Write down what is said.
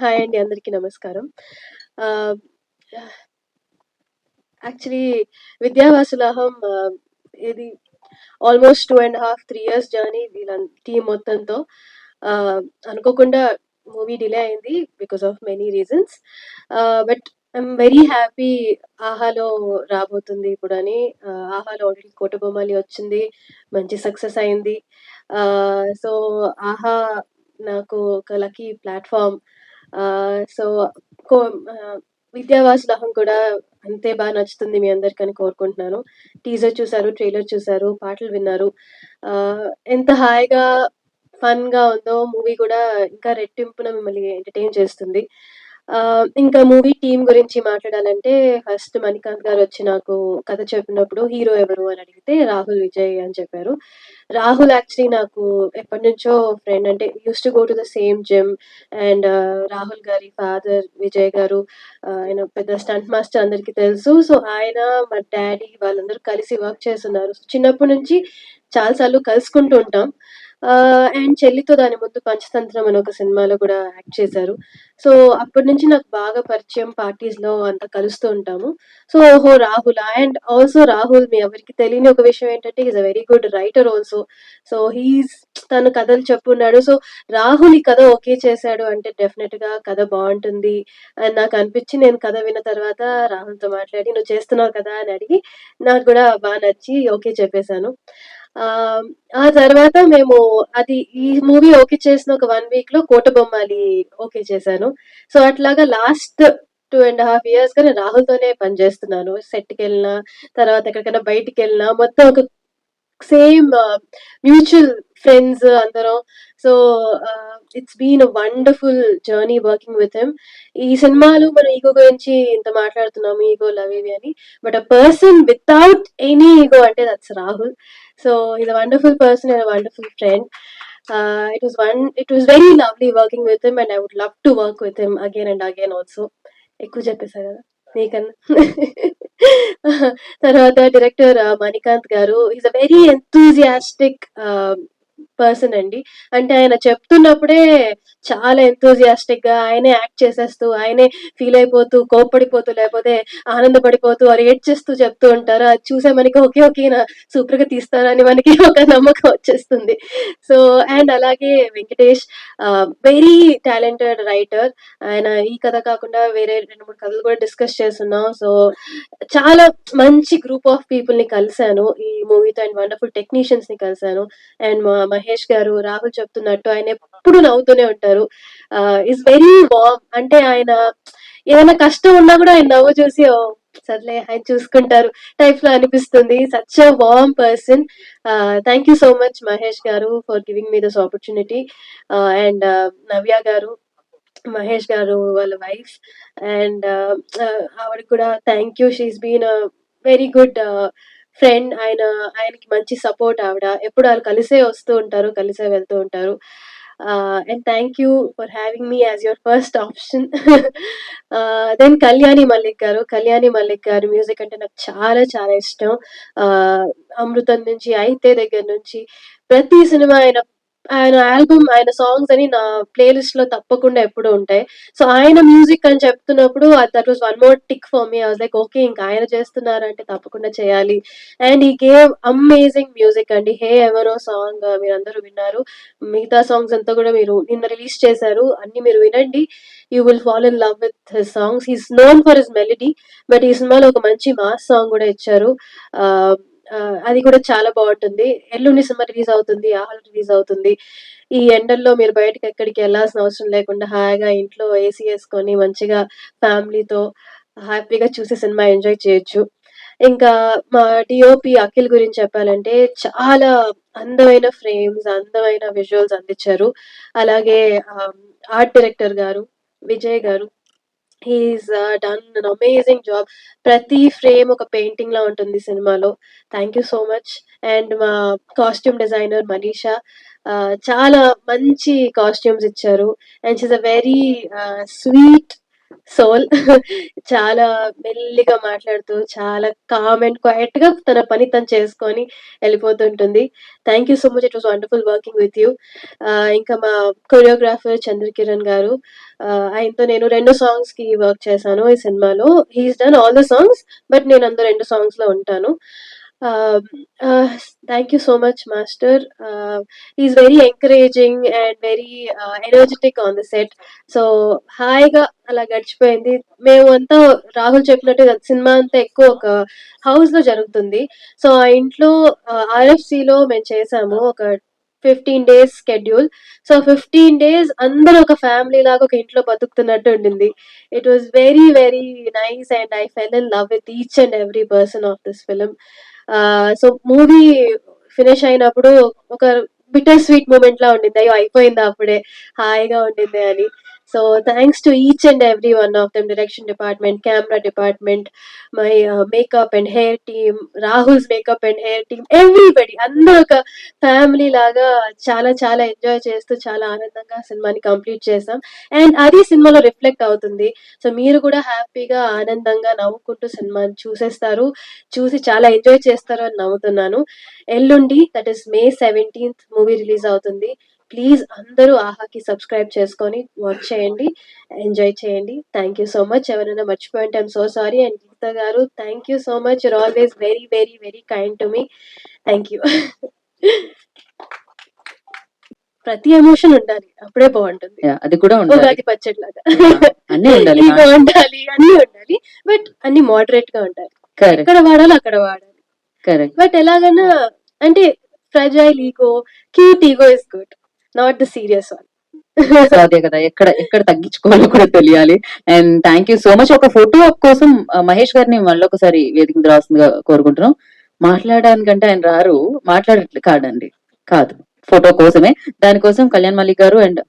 Hi అండి అందరికీ నమస్కారం యాక్చువల్లీ విద్యావాసులాహం ఇది ఆల్మోస్ట్ 2 ½ 3 ఇయర్స్ జర్నీ వీళ్ళ టీం మొత్తంతో అనుకోకుండా మూవీ డిలే అయింది because of many reasons. But I'm very happy 'ఆహాలో' రాబోతుంది ఇప్పుడని. అని 'ఆహాలో' ఆల్రెడీ 'కోటబొమ్మాలి' వచ్చింది. మంచి సక్సెస్ అయింది. సో 'ఆహా' నాకు ఒక లక్కీ ప్లాట్ఫామ్ సో కో 'విద్యావాసులహం' కూడా అంతే బాగా నచ్చుతుంది మీ అందరికని కోరుకుంటున్నాను. టీజర్ చూసారు, ట్రైలర్ చూసారు, పాటలు విన్నారు. ఎంత హాయిగా, ఫన్‌గా ఉందో మూవీ కూడా ఇంకా రెట్టింపున మిమ్మల్ని ఎంటర్‌టైన్ చేస్తుంది. ఇంకా మూవీ టీమ్ గురించి మాట్లాడాలంటే ఫస్ట్ మణికాంత్ వచ్చి నాకు కథ చెప్పినప్పుడు హీరో ఎవరు అని అడిగితే రాహుల్ విజయ్ అని చెప్పారు. రాహుల్ యాక్చువల్లీ నాకు ఎప్పటి నుంచో ఫ్రెండ్ అంటే used to go to the same gym and Rahul గారి ఫాదర్ విజయ్ గారు ఆయన పెద్ద స్టంట్ మాస్టర్ అందరికీ తెలుసు. సో ఆయన, మా డాడీ వాళ్ళందరూ కలిసి వర్క్ చేస్తున్నారు. చిన్నప్పటి నుంచి చాలా సార్లు కలుసుకుంటూ ఉంటాం. అండ్ చెల్లితో దాని ముందు 'పంచతంత్రం' అని ఒక సినిమాలో కూడా యాక్ట్ చేశారు. సో అప్పటి నుంచి నాకు బాగా పరిచయం పార్టీస్లో అంత కలుస్తూ ఉంటాము. సో ఓహో! రాహుల్ అండ్ ఆల్సో రాహుల్ మీ ఎవరికి తెలియని ఒక విషయం ఏంటంటే is a very good writer also. So he's తను కథలు చెప్పున్నాడు. సో రాహుల్ ఈ కథ ఓకే చేశాడు అంటే డెఫినెట్గా కథ బాగుంటుంది అని నాకు అనిపించి నేను కథ విన్న తర్వాత రాహుల్‌తో మాట్లాడి "నువ్వు చేస్తున్నావు కదా!" అని అడిగి నాకు కూడా బాగా నచ్చి ఓకే చెప్పేసాను. ఆ తర్వాత మేము అది ఈ మూవీ ఓకే చేసిన ఒక వన్ వీక్లో 'కోటబొమ్మాలి' ఓకే చేశాను. సో అట్లాగా లాస్ట్ టూ అండ్ హాఫ్ ఇయర్స్గా నేను రాహుల్‌తోనే పని చేస్తున్నాను. సెట్‌కెళ్ళినా, తర్వాత ఎక్కడికైనా బయటికెళ్ళినా మొత్తం ఒక సేమ్ మ్యూచువల్ ఫ్రెండ్స్ అందరం. So it's been a wonderful journey working with him. ఈ సినిమాలో మనం ఈగో గురించి ఇంత మాట్లాడుతున్నాము. ఈగో లవ్ ఇవి అని. But a person without any ego అంటే that's Rahul. So he is wonderful person and wonderful friend. It was one it was very lovely working with him and I would love to work with him again and again also. ఎక్కువ చెప్పేశారు కదా! నీకన్నా. తర్వాత director Manikanth గారు is a very enthusiastic person అండి. అంటే ఆయన చెప్తున్నప్పుడే చాలా ఎంథూసియాస్టిక్‌గా ఆయనే యాక్ట్ చేసేస్తూ, ఆయనే ఫీల్ అయిపోతూ, కోప్పడిపోతూ, లేకపోతే ఆనందపడిపోతూ ఆర్ ఏడ్చేస్తూ చెప్తూ ఉంటారు. అది చూసే మనకి ఓకే. ఓకే. సూపర్గా తీస్తారని మనకి ఒక నమ్మకం వచ్చేస్తుంది. సో అండ్ అలాగే వెంకటేష్ వెరీ టాలెంటెడ్ రైటర్. ఆయన ఈ కథ కాకుండా వేరే 2, 3 కథలు కూడా డిస్కస్ చేస్తున్నాం సో చాలా మంచి గ్రూప్ ఆఫ్ పీపుల్ని కలిశాను ఈ మూవీతో అండ్ వండర్‌ఫుల్ టెక్నీషియన్స్‌ని కలిశాను అండ్ మహేష్ మహేష్ గారు రాహుల్ చెప్తున్నట్టు ఆయన ఎప్పుడు నవ్వుతూనే ఉంటారు. ఇస్ వెరీ వార్మ్ అంటే ఆయన ఏదైనా కష్టం ఉన్నా కూడా ఆయన నవ్వు చూసి సర్లే ఆయన చూసుకుంటారు టైప్లో అనిపిస్తుంది. Such a warm person. Thank you so much Mahesh గారు for giving me this opportunity. And Navya గారు, మహేష్ గారు వాళ్ళ వైఫ్ అండ్ ఆవిడ కూడా thank you. She is been very good friend. ఆయన ఆయనకి మంచి సపోర్ట్ ఆవిడ. ఎప్పుడు వాళ్ళు కలిసే వస్తూ ఉంటారు. కలిసే వెళ్తూ ఉంటారు. And thank you for having me as your first option. Then Kalyani Mallik గారు. కళ్యాణి మల్లిక్ గారు మ్యూజిక్ అంటే నాకు చాలా చాలా ఇష్టం. 'అమృతం' నుంచి 'అయితే' దగ్గర నుంచి ప్రతి సినిమా ఆయన ఆయన ఆల్బమ్ ఆయన సాంగ్స్ అని నా ప్లే లిస్ట్‌లో తప్పకుండా ఎప్పుడూ ఉంటాయి. సో ఆయన మ్యూజిక్ అని చెప్తున్నప్పుడు that was one more tick for me. I like okay. ఇంకా ఆయన చేస్తున్నారంటే తప్పకుండా చేయాలి. అండ్ ఈ గేమ్ అమేజింగ్ మ్యూజిక్ అండి. 'హే ఎవరో' సాంగ్ మీరందరూ విన్నారు. మిగతా సాంగ్స్ అంతా కూడా మీరు నిన్న రిలీజ్ చేశారు. అన్ని మీరు వినండి. You will fall in love with his songs. He's is known for his melody but ఈ సినిమాలో ఒక మంచి మాస్ సాంగ్ కూడా ఇచ్చారు. అది కూడా చాలా బాగుంటుంది ఎల్లుండి సినిమా రిలీజ్ అవుతుంది. 'ఆహాలో' రిలీజ్ అవుతుంది. ఈ ఎండల్లో మీరు బయటకి ఎక్కడికి వెళ్ళాల్సిన అవసరం లేకుండా హాయిగా ఇంట్లో ఏసీ వేసుకొని మంచిగా ఫ్యామిలీతో హ్యాపీగా చూసి సినిమా ఎంజాయ్ చేయొచ్చు. ఇంకా మా డిఓపి అఖిల్ గురించి చెప్పాలంటే చాలా అందమైన ఫ్రేమ్స్, అందమైన విజువల్స్ అందించారు. అలాగే ఆర్ట్ డైరెక్టర్ గారు విజయ్ గారు he is done an amazing job. ప్రతి ఫ్రేమ్ ఒక పెయింటింగ్ లా ఉంటుంది సినిమాలో. Thank you so much. And మా కాస్ట్యూమ్ డిజైనర్ మనీషా చాలా మంచి కాస్ట్యూమ్స్ ఇచ్చారు. And she a very sweet soul చాలా మెల్లిగా మాట్లాడుతూ చాలా కామ్ అండ్ క్వైట్గా తన పని తను చేసుకొని వెళ్ళిపోతుంటుంది. Thank you so much it was wonderful working with you ఇంకా మా కొరియోగ్రాఫర్ చంద్రకిరణ్ గారు ఆయనతో నేను రెండు సాంగ్స్కి వర్క్ చేశాను ఈ సినిమాలో. He's done all the songs but నేను అందులో రెండు సాంగ్స్లో ఉంటాను. Thank you so much master is very encouraging and very energetic on the set so హాయిగా అలా గడిచిపోయింది. మేము అంతా రాహుల్ చెప్పినట్టు సినిమా అంతా ఎక్కువ ఒక హౌస్లో జరుగుతుంది. సో ఆ ఇంట్లో ఆర్ఎఫ్సిలో లో మేము చేసాము ఒక fifteen days schedule so fifteen days అందరూ ఒక ఫ్యామిలీ లాగా ఒక ఇంట్లో బతుకుతున్నట్టు ఉండింది. It was very very nice and I fell in love with each and every person of this film so movie finish అయినప్పుడు ఒక బిటర్ స్వీట్ మూమెంట్ లా ఉండింది. అయ్యో అయిపోయిందా అప్పుడే. హాయిగా ఉండింది అని. So thanks to each and every one of them direction department camera department my makeup and hair team Rahul's makeup and hair team everybody అందరూ ఒక ఫ్యామిలీ లాగా చాలా చాలా ఎంజాయ్ చేస్తూ చాలా ఆనందంగా సినిమాని కంప్లీట్ చేసాం అండ్ అది సినిమాలో రిఫ్లెక్ట్ అవుతుంది. సో మీరు కూడా హ్యాపీగా ఆనందంగా నవ్వుకుంటూ సినిమాని చూసేస్తారు. చూసి చాలా ఎంజాయ్ చేస్తారు అని నమ్ముతున్నాను ఎల్లుండి that is May seventeenth movie release అవుతుంది. ప్లీజ్ అందరూ ఆహాకి సబ్స్క్రైబ్ చేసుకొని వాచ్ చేయండి. ఎంజాయ్ చేయండి. థ్యాంక్ యూ సో మచ్ ఎవరైనా మర్చిపోయింటే I'm so sorry and Geetha గారు thank you so much you're always very very very kind to me thank you ప్రతి emotion ఉండాలి. అప్పుడే బాగుంటుంది. అది కూడా ఉండాలి. ఉగాది పచ్చడి లాగా అన్నీ ఉండాలి. అన్ని ఉండాలి. బట్ అన్ని మోడరేట్గా ఉండాలి. కరెక్ట్ ఎక్కడ వాడాలో అక్కడ వాడాలి. కరెక్ట్ బట్ ఎలాగైనా అంటే fragile ego cute ego is good not the serious one so అదే కదా ఎక్కడ ఎక్కడ తగ్గించుకోవాలో కూడా తెలియాలి. And thank you so much ఒక ఫోటో కోసం మహేష్ గారిని మళ్ళీ ఒకసారి వేదిక మీద రావాల్సిందిగా కోరుకుంటున్నాం. మాట్లాడడానికంటే ఆయన రారు మాట్లాడట్లే కాదండి. కాదు. ఫోటో కోసమే. దానికోసం కళ్యాణ్ మల్లిక్ గారు అండ్